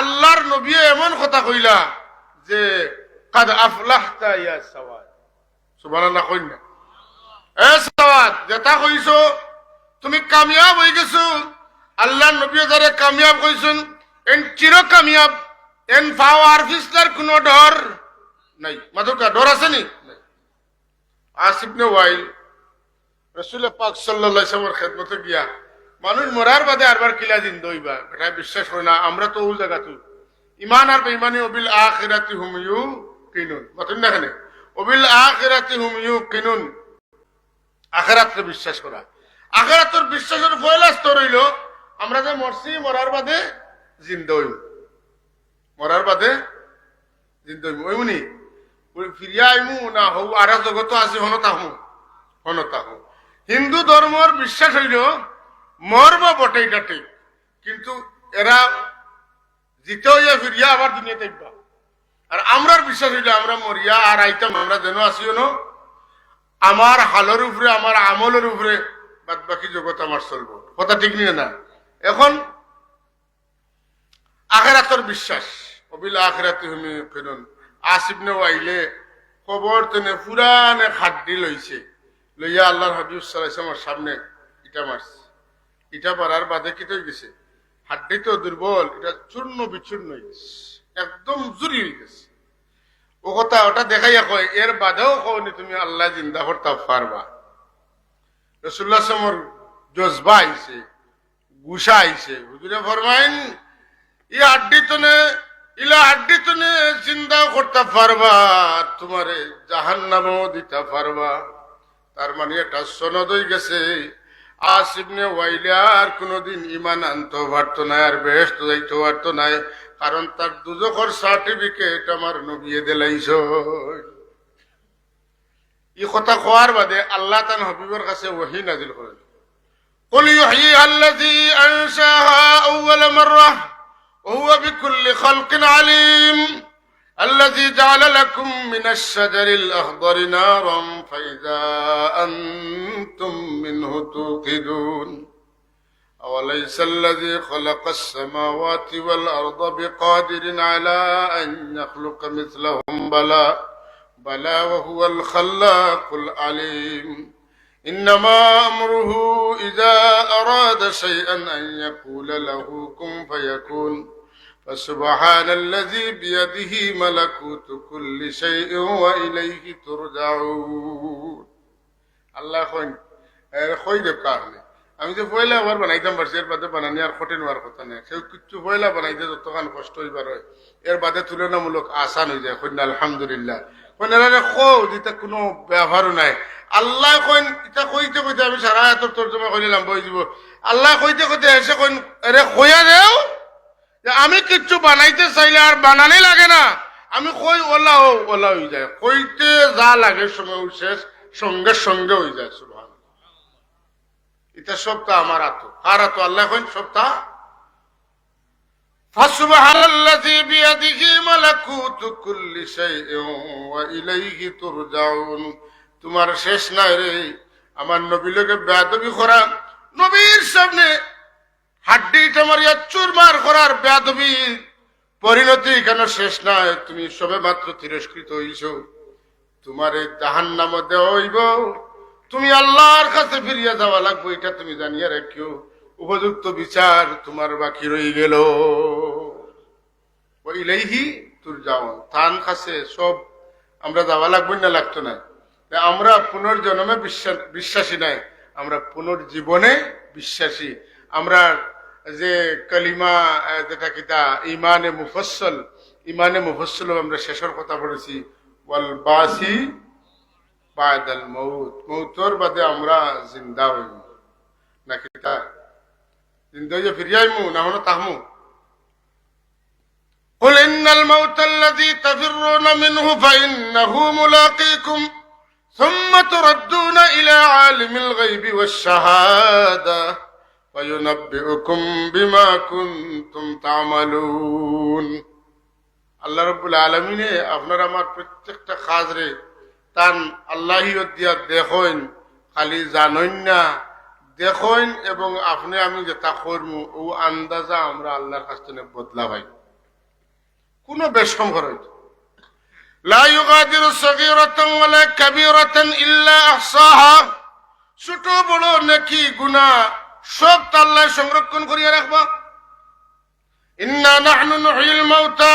আল্লাহর নবী এমন কথা কইলা যে, কাদ আফলাহতা ইয়া সাওয়াদ। সুবহানাল্লাহ কইন না। এ সাওয়াদ, যেটা কইছো, তুমি কামিয়াব হয়ে গেছো। আল্লাহর নবী যারে কামিয়াব কইছেন, এন চির কামিয়াব এন ফাও আর ফিসলার কোনো ডর নাই। মাধুকা ডর আছে নি? আসিফ নে ওয়াইল রসুল পাক সাল্লাল্লাহু আলাইহি ওয়াসাল্লামের খেদমতে গিয়া মানুষ মরার বাদে আরবার কিলা দিন দইবা এটা বিশ্বাস হয় না, আমরা তো ওই জায়গা তুই ইমান আর বেঈমানি, অবিল আখিরাতি হুম ইউ কিনুন। মতন না কেন? অবিল আখিরাতি হুম ইউ কিনুন। আখেরাতকে বিশ্বাস করা। আখেরাতর বিশ্বাসের পয়লা স্তর হইল, আমরা যে মরছি, মরার বাদে জিন্দা মরার বাদে জিন্দা হইম। ওইমুনি ওই ফিরিয়া আইমু না হৌ আর জগত আছে হনতা হু হনতা হু হিন্দু ধর্মর বিশ্বাস হইল মরব বটে ঠিক কিন্তু এরা জিতে হইয়া ফিরিয়া আবার দুনিয়াতে আইবা। আর আমরার বিশ্বাস হইল আমরা মরিয়া, আর আইতাম আমরা যেন আসিও না আমার হালের উপরে, আমার আমলের উপরে বাদ বাকি জগৎ আমার চলবো। কথা ঠিক নিয়ে না? এখন আখেরাতর বিশ্বাস। অবিল আখেরাতে হুমি ফেরুন আসিবনে আইলে খবর তেনে পুরানে খাদ্দি লইছে। লইয়া আল্লাহর হাবিব সাল্লামের সামনে ইটা মারছে। ইটা পারার বাদে কি তো গেছে হাড্ডি তো দুর্বল, এটা চূর্ণ বিচূর্ণ হয়ে গেছে একদম জুরি হয়ে গেছে ও কথা ওটা দেখাইয়া কয়, এর বাদেও কওনি তুমি আল্লাহ জিন্দা করতে পারবা। রসুল্লাহ সমর জজবা আইছে, গুসা আইছে। হুজুরে ফরমাইন, ই আড্ডি তনে ইলা আড্ডি তনে চিন্তা করতে পারবা, তোমারে জাহান নামও দিতে পারবা। তার মানে এটা সনদ হয়ে গেছে। আসিবনে ওয়াইলে আর কোনোদিন ইমান আনতে পারতো না আর বেহেস্ত যাইতে পারতো না কারণ তার দুজকর সার্টিফিকেট আমার নবিয়ে দিলাইছ ই কথা কোয়ার বাদে আল্লাহ তান হবিবর কাছে ওহি নাজিল করেন قل يحييها الذي أنشاها أول مرة وهو بكل خلق عليم الذي جعل لكم من الشجر الأخضر نارا فإذا أنتم منه توقدون. أوليس الذي خلق السماوات والأرض بقادر على أن يخلق مثلهم؟ بلى بلى وهو الخلاق العليم. إنما أمره إذا أراد شيئا أن يقول له كن فيكون. فسبحان الذي بيده ملكوت كل شيء وإليه ترجعون الله خوين خوي দেব কারণে আমি যে পয়লা আবার বানাইতাম পারছি এর বাদে বানানি আর কঠিন হওয়ার কথা নেই কেউ কিচ্ছু পয়লা বানাইতে যতক্ষণ কষ্ট হইবার হয় এর বাদে তুলনামূলক আসান হয়ে যায় কন্যা আলহামদুলিল্লাহ কন্যারে খো যেটা কোনো ব্যবহারও নাই আল্লাহ কইন এটা কইতে কইতে আমি সারা এত তর্জমা করিলাম বই দিব আল্লাহ কইতে কইতে এসে কইন এরে কইয়া দেও যে আমি কিচ্ছু বানাইতে চাইলে আর বানানি লাগে না আমি কই ওলা ও ওলা হয়ে যায় কইতে যা লাগে সময় শেষ সঙ্গে সঙ্গে হয়ে যায় সুভান এটা সবটা আমার আতো আর আতো আল্লাহ কইন সবটা فسبحان الذي بيده ملكوت كل شيء وإليه ترجعون তোমার শেষ নাই রে আমার নবীলোকে বেয়াদবি করা নবীর সামনে হাড্ডিটা মারিয়া চুরমার করার বেয়াদবি। পরিণতি কেন শেষ নাই? তুমি সবে মাত্র তিরস্কৃত হইছ। তোমার এই জাহান নাম হইব তুমি আল্লাহর কাছে ফিরিয়া যাওয়া লাগবে, এটা তুমি জানিয়া রাখিও। উপযুক্ত বিচার তোমার বাকি রয়ে গেল। ওইলেহি তোর যাও তান কাছে সব আমরা যাওয়া লাগবে না লাগতো না। আমরা পুনর্জন্মে বিশ্বাসী নাই। আমরা পুনর্জীবনে বিশ্বাসী। আমরা যে কালিমা আহ, যেটা কিতা ইমানে মুফসল ইমানে মুফসল আমরা শেষের কথা বলেছি ওয়াল বাসি বাদাল মৌত মৌতর বাদে আমরা জিন্দা হইব না কিতা জিন্দা হইয়া ফিরিয়াইমু না হলো তাহমু قل إن الموت الذي تفرون منه فإنه ملاقيكم ثم تردون إلى عالم الغيب والشهادة وينبئكم بما كنتم تعملون আল্লাহ রব্বুল আলমিনে আপনার আমার প্রত্যেকটা কাজরে তান আল্লাহি দিয়া দেখইন খালি জানইন না দেখইন এবং আপনি আমি যেটা করমু ও আন্দাজা আমরা আল্লাহর কাছ থেকে বদলা পাই কোনো বেশম খরচ لا يغادر صغيرة ولا كبيرة إلا أحصاها ছোট বড় নাকি গুনা সব তাল্লায় সংরক্ষণ করিয়া রাখবা ইন্না নাহনু নুহিল মাউতা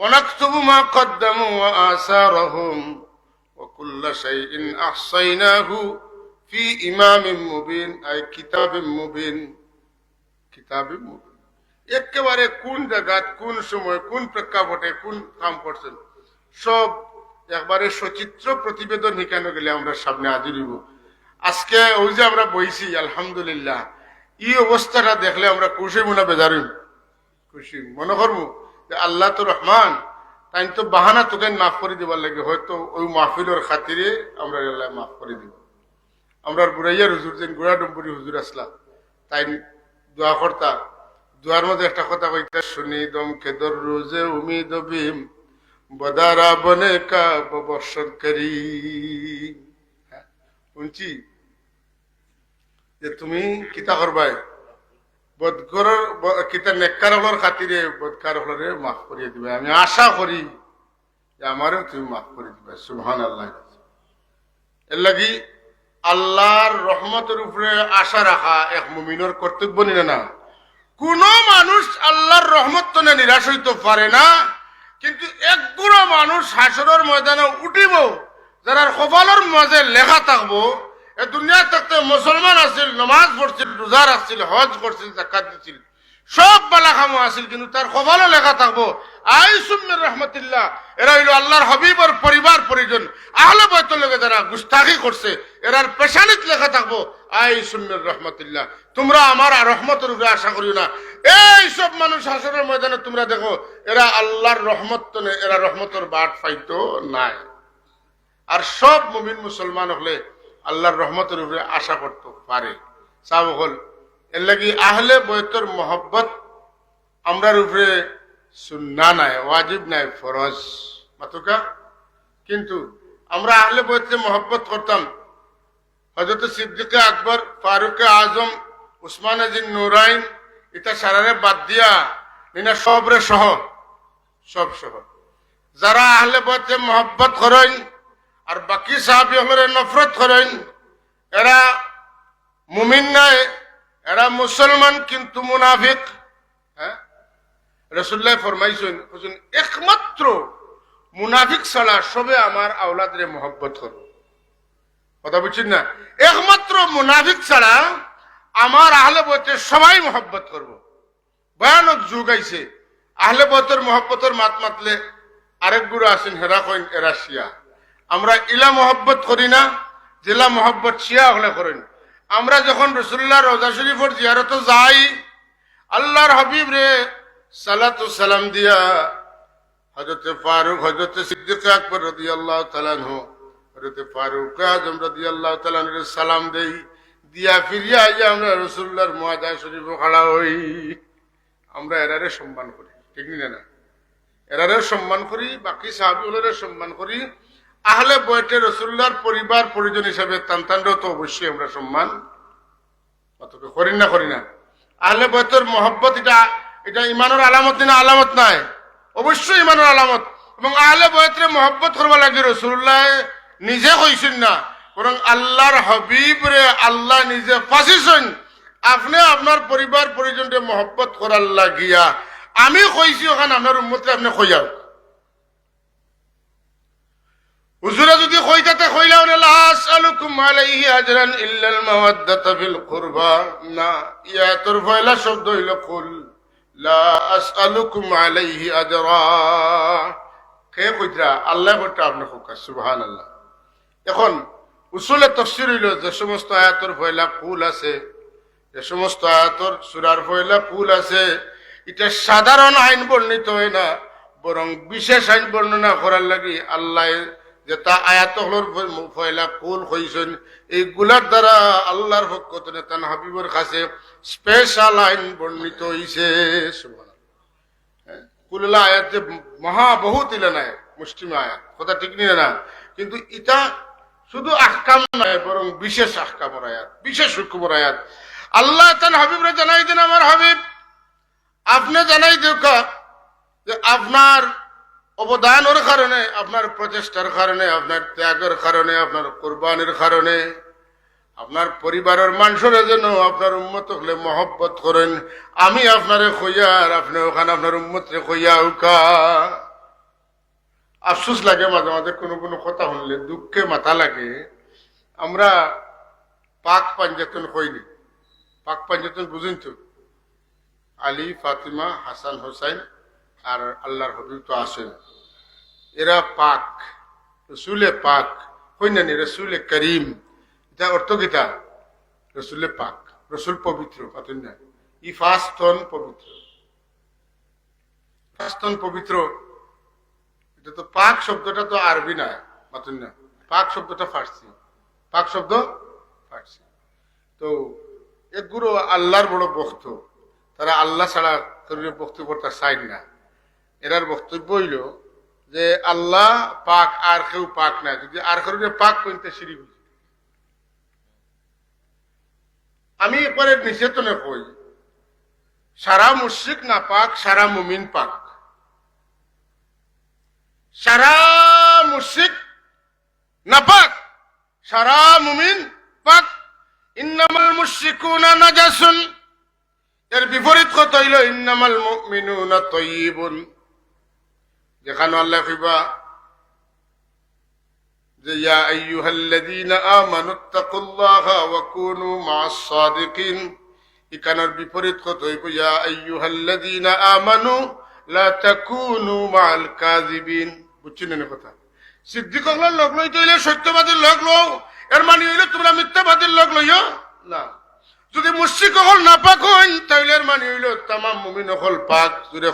ونكتب ما قدموا وآثارهم وكل شيء أحصيناه في إمام مبين أي كتاب مبين كتاب مبين একেবারে কোন জায়গাত কোন সময় কোন প্রেক্ষাপটে কোন কাম করছেন সব একবারে সচিত্র প্রতিবেদন হিকানো গেলে আমরা সামনে হাজির হইব আজকে ওই যে আমরা বইছি আলহামদুলিল্লাহ। এই অবস্থাটা দেখলে আমরা খুশি মনে বেজারিম খুশি মনে করব যে আল্লাহ তো রহমান তাই তো বাহানা তোকে মাফ করে দিবার লাগে। হয়তো ওই মাহফিলের খাতিরে আমরা আল্লাহ মাফ করে দিব। আমরা বুড়াইয়ার হুজুর গুড়া ডম্বরি হুজুর আসলা তাই দোয়া করতা দোয়ার মধ্যে একটা কথা কইতা শুনি দম খেদর রোজে উমিদ বিম বদারা বনে কা বর্ষণ করি। হ্যাঁ, শুনছি? যে তুমি কিতা করবাই? বদকরের কিতা নেককার হলর খাতিরে বদকার হলরে মাফ করিয়ে দিবে। আমি আশা করি যে আমারও তুমি মাফ করে দিবে। সুবহান আল্লাহ এর লাগি আল্লাহর রহমতের উপরে আশা রাখা এক মুমিনের কর্তব্য নিলে না। কোন মানুষ আল্লাহর রহমত তো না, নিরাশ হইতে পারে না। কিন্তু একগুলো মানুষ হাসরের ময়দানে উঠিব যারা কপালের মাঝে লেখা থাকব এ দুনিয়া থাকতে মুসলমান আছিল নমাজ পড়ছিল রোজা রাখছিল হজ করছিল জাকাত দিছিল। সব বালা খামো আছিল কিন্তু তার কপালও লেখা থাকব। আই সুম্মের রহমতুল্লাহ এরা হইল আল্লাহর হবিবর পরিবার পরিজন। আহলে বয়তর লগে যারা গুস্তাখি করছে এরার পেশানিত লেখা থাকব আই সুম্মের রহমতুল্লাহ। তোমরা আমার রহমতের উপরে আশা করিও না। এই সব মানুষ হাসরের ময়দানে তোমরা দেখো এরা আল্লাহর রহমত তো নেই, এরা রহমতের বাট পাইতো নাই। আর সব মুমিন মুসলমান হলে আল্লাহর রহমতের উপরে আশা করতে পারে। সাব হল এর লাগি আহলে বয়তর মহব্বত আমরার উপরে সুন্না নাই, ওয়াজিব নাই, ফরজ। মাতুকা? কিন্তু আমরা আহলে বয়তে মহব্বত করতাম। হজরত সিদ্দিকে আকবর, ফারুকে আজম, উসমান আজিন নুরাইন এটা সারারে বাদ দিয়া নিনা সবরে সহ, সব সহ। যারা আহলে বয়তে মহব্বত করেন আর বাকি সাহাবি হলরে নফরত করেন। এরা মুমিন নাই, এরা মুসলমান কিন্তু মুনাফিক। হ্যাঁ? রসুল্লাহ ফরমাইছেন একমাত্র মুনাফিক ছাড়া সবে আমার আওলাদরে মহব্বত করো। কথা বুঝছেন না? একমাত্র মুনাফিক ছাড়া আমার আহলে বইতে সবাই মহব্বত করব। ভয়ানক যুগ আইছে। আহলে বইতের মহব্বতের মাত মাতলে আরেক গুরু আছেন হেরা কইন, এরা শিয়া। আমরা ইলা মহব্বত করি না, জেলা মহব্বত শিয়া হলে করেন। আমরা যখন রসুল্লাহ রোজা শরীফর জিয়ারত যাই, আল্লাহর হাবিব রে সালাতু সালাম দিয়া হজরত ফারুক হজরত সিদ্দিক আকবর রদি আল্লাহ তালানহ হজরত ফারুক আজম রদি আল্লাহ তালানের সালাম দেই, দিয়া ফিরিয়া আইয়া আমরা রসুল্লাহর মহাজা শরীফ খাড়া হই। আমরা এরারে সম্মান করি, ঠিক না? এরারে সম্মান করি, বাকি সাহাবিগুলোরে সম্মান করি। আহলে বয়টে রসুল্লাহর পরিবার, পরিজন হিসাবে তান্তানরাও তো অবশ্যই আমরা সম্মান। অতকে করি না করি না। আহলে বয়তের মহব্বত এটা এটা ইমানের আলামত না, আলামত নাই। অবশ্যই ইমানের আলামত। এবং আহলে বয়তের মহব্বত করবা লাগে রসুল্লাহ নিজে কইছেন না, বরং আল্লাহর হবিব রে আল্লাহ নিজে ফাঁসিছেন। আপনি আপনার পরিবার পরিজনকে মহব্বত করার লাগিয়া, আমি কইছি ওখানে আপনার উন্মতে আপনি কইয়াও হুজুরে যদি কইতাতে কইলাও না লা আসআলুকুম আলাইহি আজরান ইল্লাল মাওয়াদ্দাতা ফিল কুরবা। না ইয়াতুর ফয়লা শব্দ হইল, কুল লা আসআলুকুম আলাইহি আজরা। কে কইতরা? আল্লাহ কইতা আপনি কইকা সুবহানাল্লাহ। এখন উসুলে তফসির হইল, যে সমস্ত আয়াতর ফয়লা কুল আছে, যে সমস্ত আয়াতর সুরার ফয়লা কুল আছে, এটা সাধারণ আইন বর্ণিত হয় না, বরং বিশেষ আইন বর্ণনা করার লাগি আল্লাহ যে তা আয়াত হলোর ফয়লা কুল হইছেন এইগুলার দ্বারা আল্লাহর থেকে তান হাবিবর কাছে স্পেশাল আইন বর্ণিত হইছে কুললা আয়াত যে মহা বহুত ইলে নাই মুসলিম আয়াত, কথা ঠিক নিয়ে না? কিন্তু ইটা শুধু আহকাম নয়, বরং বিশেষ আহকামর আয়াত, বিশেষ হুকুমর আয়াত। আল্লাহ তান হাবিবরা জানাই দিন, আমার হাবিব, আপনি জানাই যে যে আপনার অবদানের কারণে, আপনার প্রচেষ্টার কারণে, আপনার ত্যাগের কারণে, আপনার কোরবানির কারণে, আপনার পরিবারের মানুষের জন্য আপনার উন্মত হলে মহব্বত করেন। আমি আপনারে খইয়া আর আপনি ওখানে আপনার উন্মতরে খইয়া উকা আফসোস লাগে মাঝে মাঝে, কোনো কোনো কথা শুনলে দুঃখে মাথা লাগে। আমরা পাক পাঞ্জাতন কইনি। পাক পাঞ্জাতন বুঝেন তো? আলী, ফাতিমা, হাসান, হোসাইন আর আল্লাহর হবিব তো আসেন এরা পাক, রসুলে পাক কইনানি রসুলে করিম। এটা অর্থ কিতা? রসুলে পাক, রসুল পবিত্র পাতেন ই ফাস্তন পবিত্র। ফাস্তন পবিত্র, এটা তো পাক শব্দটা তো আরবি না পাতেন না পাক শব্দটা ফার্সি। পাক শব্দ ফার্সি। তো এগুলো আল্লাহর বড় বক্ত তারা আল্লাহ ছাড়া কারোর বক্তব্য তার সাইড না। এরার বক্তব্য হইল যে আল্লাহ পাক আর কেউ পাক না। যদি আর কারোর পাক কইতে সিঁড়ি বুঝি আমি এরপরে নিষেধনে কই, সারা মুশিক না পাক, সারা মুমিন পাক। সারা মুশিক না পাক, সারা মুমিন পাক। ইন্নামাল মুশরিকুনা নাজাসুন। এর বিপরীত কত হইল, ইন্নামাল মুমিনুনা তয়্যিবুন যেখানে আল্লাহ কইবা যে, ইয়া আইয়ুহাল্লাযীনা আমানু তাকুল্লাহা ওয়া কুনু মা'আস সাদিকিন। ইকানোর বিপরীত কত হইব, ইয়া আমানু মানে না। যদি মুশরিক হল না পাক হইন, তাইলে এর মানে হইল তামাম মুমিন হল পাক। জুড়ে